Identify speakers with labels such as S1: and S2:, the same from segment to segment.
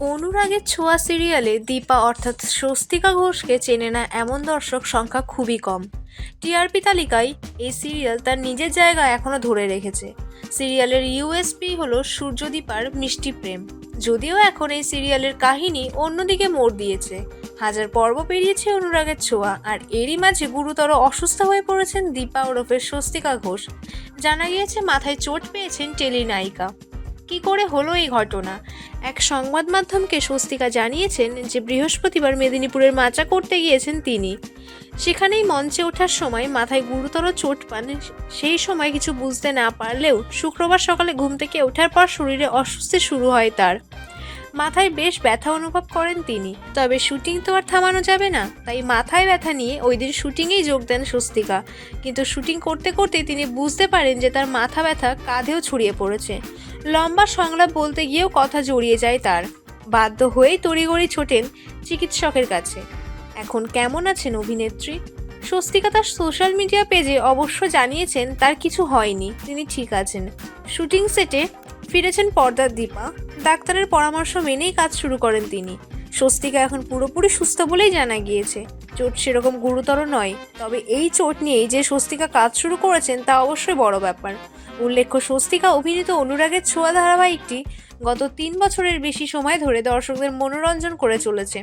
S1: অনুরাগের ছোঁয়া সিরিয়ালে দীপা অর্থাৎ স্বস্তিকা ঘোষকে চেনে না এমন দর্শক সংখ্যা খুবই কম। টিআরপি তালিকায় এই সিরিয়াল তার নিজের জায়গা এখনও ধরে রেখেছে। সিরিয়ালের ইউএসপি হলো সূর্যদীপার মিষ্টি প্রেম। যদিও এখন এই সিরিয়ালের কাহিনী অন্যদিকে মোড় দিয়েছে। হাজার পর্ব পেরিয়েছে অনুরাগের ছোঁয়া, আর এরই মাঝে গুরুতর অসুস্থ হয়ে পড়েছেন দীপা ওরফের স্বস্তিকা ঘোষ। জানা গিয়েছে, মাথায় চোট পেয়েছেন টেলিনায়িকা। কি করে হলো এই ঘটনা? এক সংবাদ মাধ্যমকে স্বস্তিকা জানিয়েছেন যে বৃহস্পতিবার মেদিনীপুরের মাচা করতে গিয়েছেন তিনি। সেখানেই মঞ্চে ওঠার সময় মাথায় গুরুতর চোট পান। সেই সময় কিছু বুঝতে না পারলেও শুক্রবার সকালে ঘুম থেকে ওঠার পর শরীরে অস্বস্তি শুরু হয় তার। মাথায় বেশ ব্যথা অনুভব করেন তিনি। তবে শুটিং তো আর থামানো যাবে না, তাই মাথায় ব্যথা নিয়ে ওই দিন শুটিংয়েই যোগ দেন স্বস্তিকা। কিন্তু শুটিং করতে করতে তিনি বুঝতে পারেন যে তার মাথা ব্যথা কাঁধেও ছড়িয়ে পড়েছে। লম্বা সংলাপ বলতে গিয়েও কথা জড়িয়ে যায় তার। বাধ্য হয়েই তড়িগড়ি ছোটেন চিকিৎসকের কাছে। এখন কেমন আছেন অভিনেত্রী? স্বস্তিকা তার সোশ্যাল মিডিয়া পেজে অবশ্য জানিয়েছেন তার কিছু হয়নি। তিনি ঠিক আছেন। শুটিং সেটে ফিরেছেন পর্দার দীপা। ডাক্তারের পরামর্শ মেনেই কাজ শুরু করেন তিনি। স্বস্তিকা এখন পুরোপুরি সুস্থ বলেই জানা গিয়েছে। চোট সেরকম গুরুতর নয়, তবে এই চোট নিয়ে যে স্বস্তিকা কাজ শুরু করেছেন তা অবশ্যই বড় ব্যাপার। উল্লেখ্য, স্বস্তিকা অভিনীত অনুরাগের ছোঁয়া ধারাবাহিকটি গত তিন বছরের বেশি সময় ধরে দর্শকদের মনোরঞ্জন করে চলেছে।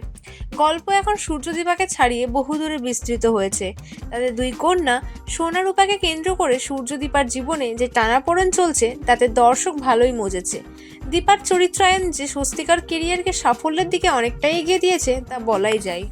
S1: গল্প এখন সূর্যদীপাকে ছাড়িয়ে বহুদূরে বিস্তৃত হয়েছে। তাদের দুই কন্যা সোনারূপাকে কেন্দ্র করে সূর্যদীপার জীবনে যে টানাপোড়েন চলছে, তাতে দর্শক ভালোই মজেছে। দীপার চরিত্রায়ন যে স্বস্তিকার কেরিয়ারকে সাফল্যের দিকে অনেকটাই এগিয়ে দিয়েছে, তা বলাই যায়।